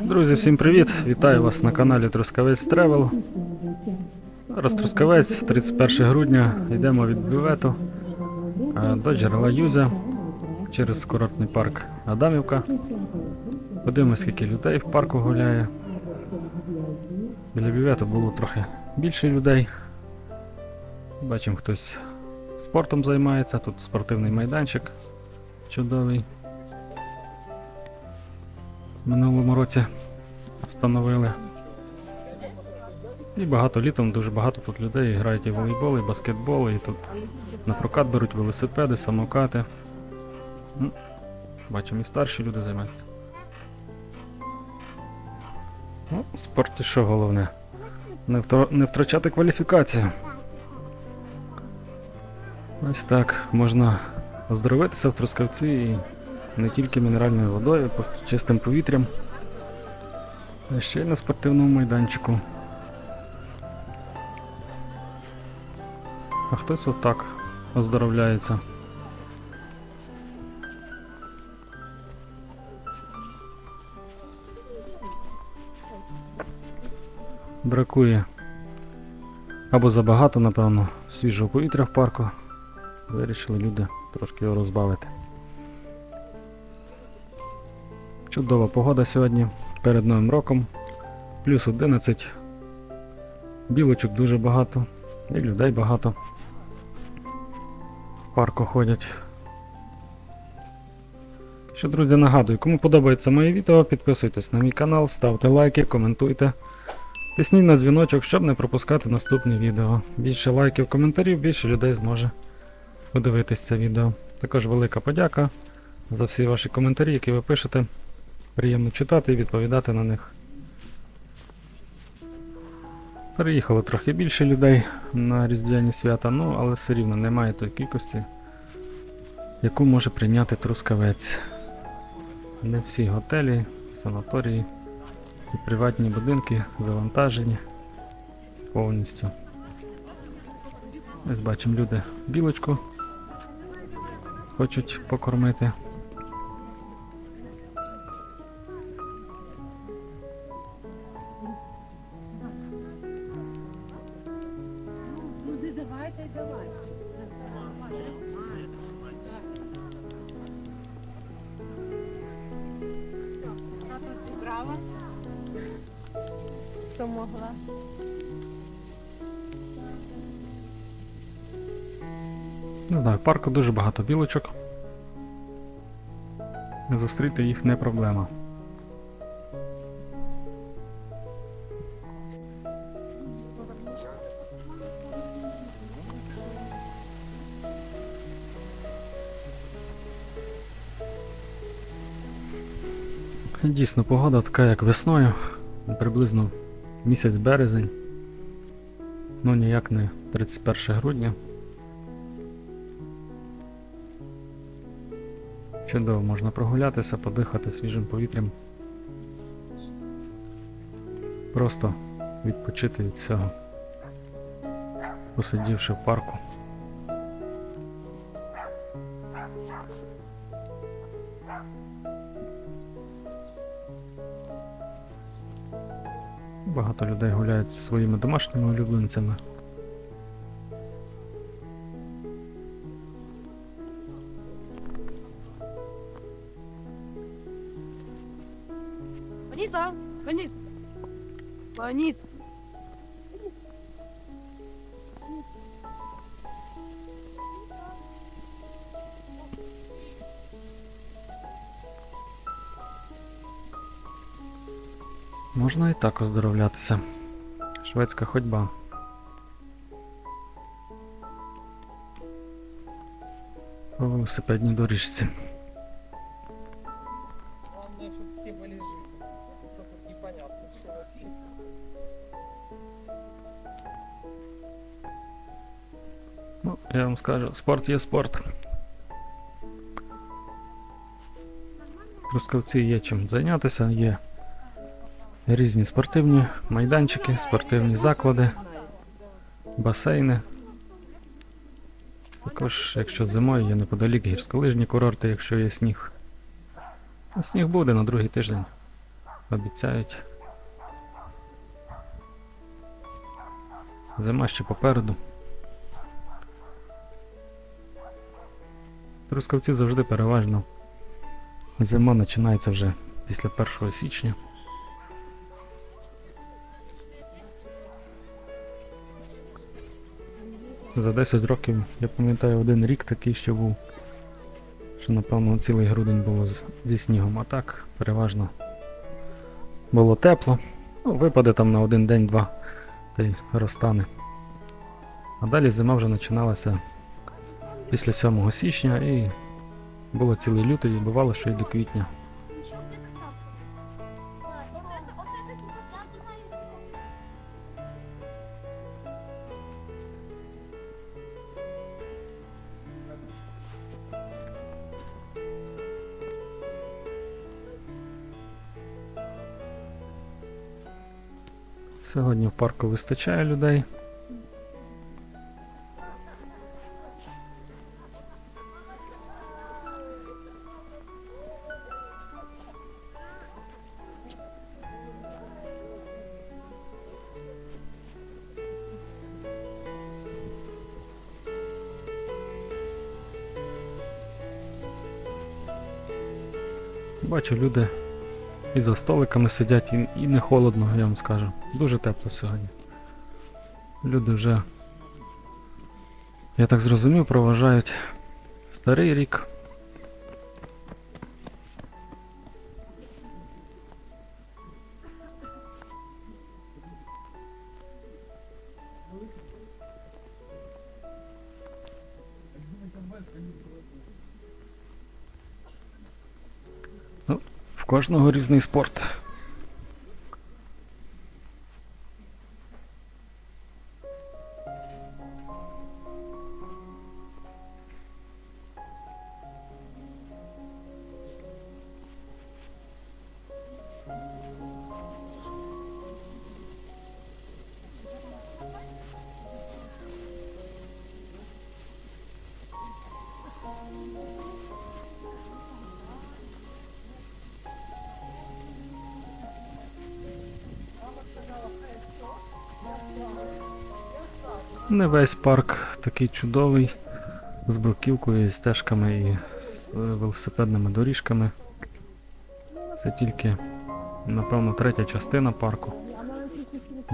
Друзі, всім привіт! Вітаю вас на каналі Трускавець Тревел. Зараз Трускавець, 31 грудня. Йдемо від бювету е, до джерела Юзя через курортний парк Адамівка. Подивимось, скільки людей в парку гуляє. Біля бювету було трохи більше людей. Бачимо, хтось спортом займається. Тут спортивний майданчик чудовий. Минулому році встановили. І багато літом, дуже багато тут людей грають і волейбол, і баскетбол, і тут на прокат беруть велосипеди, самокати. М, Бачимо, і старші люди займаються. Ну, в спорті що головне? Не, втро- не втрачати кваліфікацію. Ось так можна оздоровитися в Трускавці і не тільки мінеральною водою, по- чистим повітрям, а ще й на спортивному майданчику. А хтось отак оздоровляється. Бракує або забагато, напевно, свіжого повітря в парку. Вирішили люди трошки його розбавити. Чудова погода сьогодні перед Новим роком. Плюс 11. Білочок дуже багато. І людей багато. В парку ходять. Що, друзі, нагадую, кому подобається моє відео, підписуйтесь на мій канал, ставте лайки, коментуйте. Тисніть на дзвіночок, щоб не пропускати наступні відео. Більше лайків, коментарів, більше людей зможе подивитись це відео. Також велика подяка за всі ваші коментарі, які ви пишете. Приємно читати і відповідати на них. Переїхало трохи більше людей на різдвяні свята, ну але все рівно немає тої кількості, яку може прийняти трускавець. Не всі готелі, санаторії і приватні будинки завантажені повністю. Ось бачимо люди білочку хочуть покормити. Ти давай. Я тут зібрала, що могла. Не знаю, в парку дуже багато білочок. Зустріти їх не проблема. Дійсно, погода така, як весною, приблизно місяць березень. Ну ніяк не 31 грудня. Чудово, можна прогулятися, подихати свіжим повітрям. Просто відпочити від всього. Посидівши в парку. Багато людей гуляють зі своїми домашніми улюбленцями. Бонита, Бонит, Бонит. Можна і так оздоровлятися. Шведська ходьба. По велосипедній доріжці. Главное, чтобы все были живы. Только тут непонятно, что вообще. Ну, я вам скажу, спорт є спорт. В Трускавці є чим зайнятися, є різні спортивні майданчики, спортивні заклади, басейни. Також, якщо зимою, є неподалік гірськолижні курорти, якщо є сніг. А сніг буде на другий тиждень. Обіцяють. Зима ще попереду. Трускавці завжди переважно. Зима починається вже після 1 січня. За 10 років, я пам'ятаю, один рік такий ще був. Що, напевно, цілий грудень було з- зі снігом, а так переважно було тепло. Ну, випаде там на один день-два та й розтане. А далі зима вже починалася після 7 січня і було цілий лютий, і бувало, що й до квітня. Сьогодні в парку вистачає людей. Бачу, люди і за столиками сидять, і, і не холодно, я вам скажу. Дуже тепло сьогодні. Люди вже, я так зрозумів, проважають старий рік. Кожного різний спорт. Не весь парк такий чудовий, з бруківкою, і стежками і з е, велосипедними доріжками. Це тільки, напевно, третя частина парку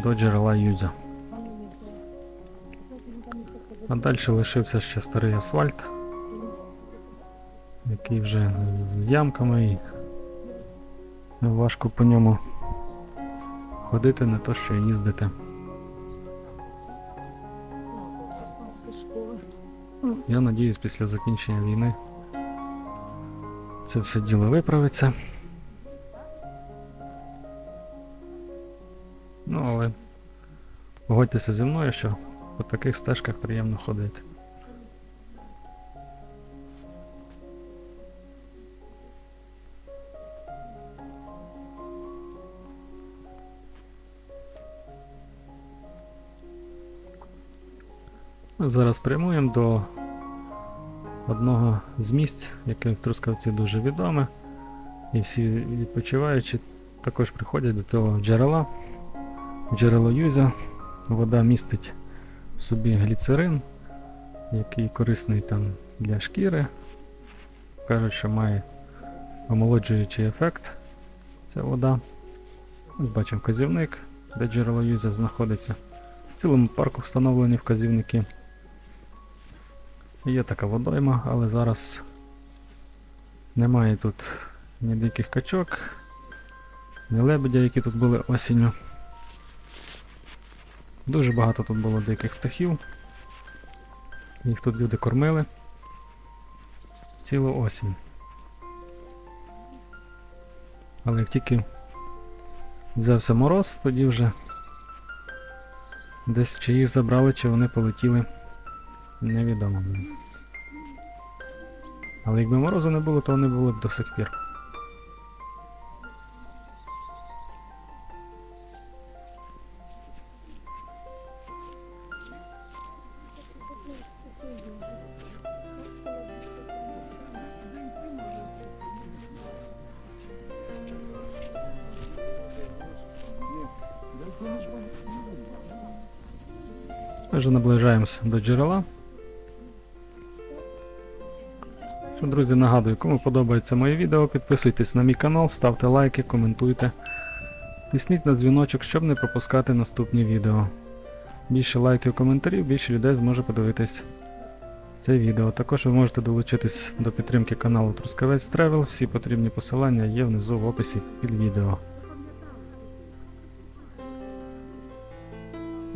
до джерела Юзя. А далі лишився ще старий асфальт, який вже з ямками і важко по ньому ходити, не то що їздити. Я надіюсь, після закінчення війни це все діло виправиться. Ну, але погодьтеся зі мною, що по таких стежках приємно ходити. Зараз прямуємо до одного з місць, яке в Трускавці дуже відоме. І всі відпочиваючі також приходять до того джерела. Джерело Юзя. Вода містить в собі гліцерин, який корисний там для шкіри. Кажуть, що має омолоджуючий ефект. Ця вода. Ось бачимо вказівник, де джерело Юзя знаходиться. В цілому парку встановлені вказівники. Є така водойма, але зараз немає тут ні диких качок, ні лебедя, які тут були осінню. Дуже багато тут було диких птахів. Їх тут люди кормили цілу осінь. Але як тільки взявся мороз, тоді вже десь чи їх забрали, чи вони полетіли. Невідомо мені. Але якби морозу не було, то вони були б до сих пір. Наближаємося до джерела. Друзі, нагадую, кому подобається моє відео, підписуйтесь на мій канал, ставте лайки, коментуйте. Тисніть на дзвіночок, щоб не пропускати наступні відео. Більше лайків, коментарів, більше людей зможе подивитись це відео. Також ви можете долучитись до підтримки каналу Трускавець Тревел. Всі потрібні посилання є внизу в описі під відео.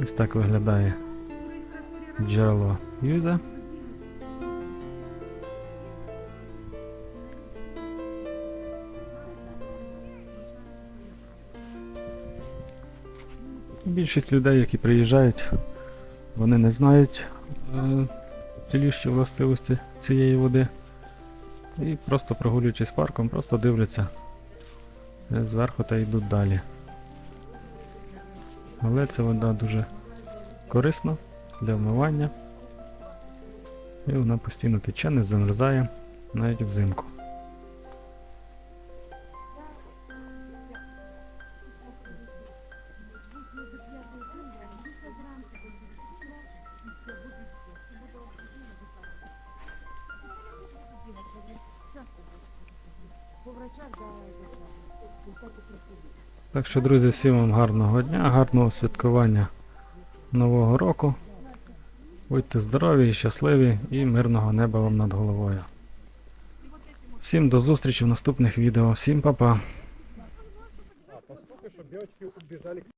Ось так виглядає джерело Юза. Більшість людей, які приїжджають, вони не знають е, цілющі властивості цієї води. І просто прогулюючись парком, просто дивляться е, зверху та йдуть далі. Але ця вода дуже корисна для вмивання. І вона постійно тече, не замерзає навіть взимку. Так що, друзі, всім вам гарного дня, гарного святкування Нового року. Будьте здорові і щасливі і мирного неба вам над головою. Всім до зустрічі в наступних відео. Всім па-па.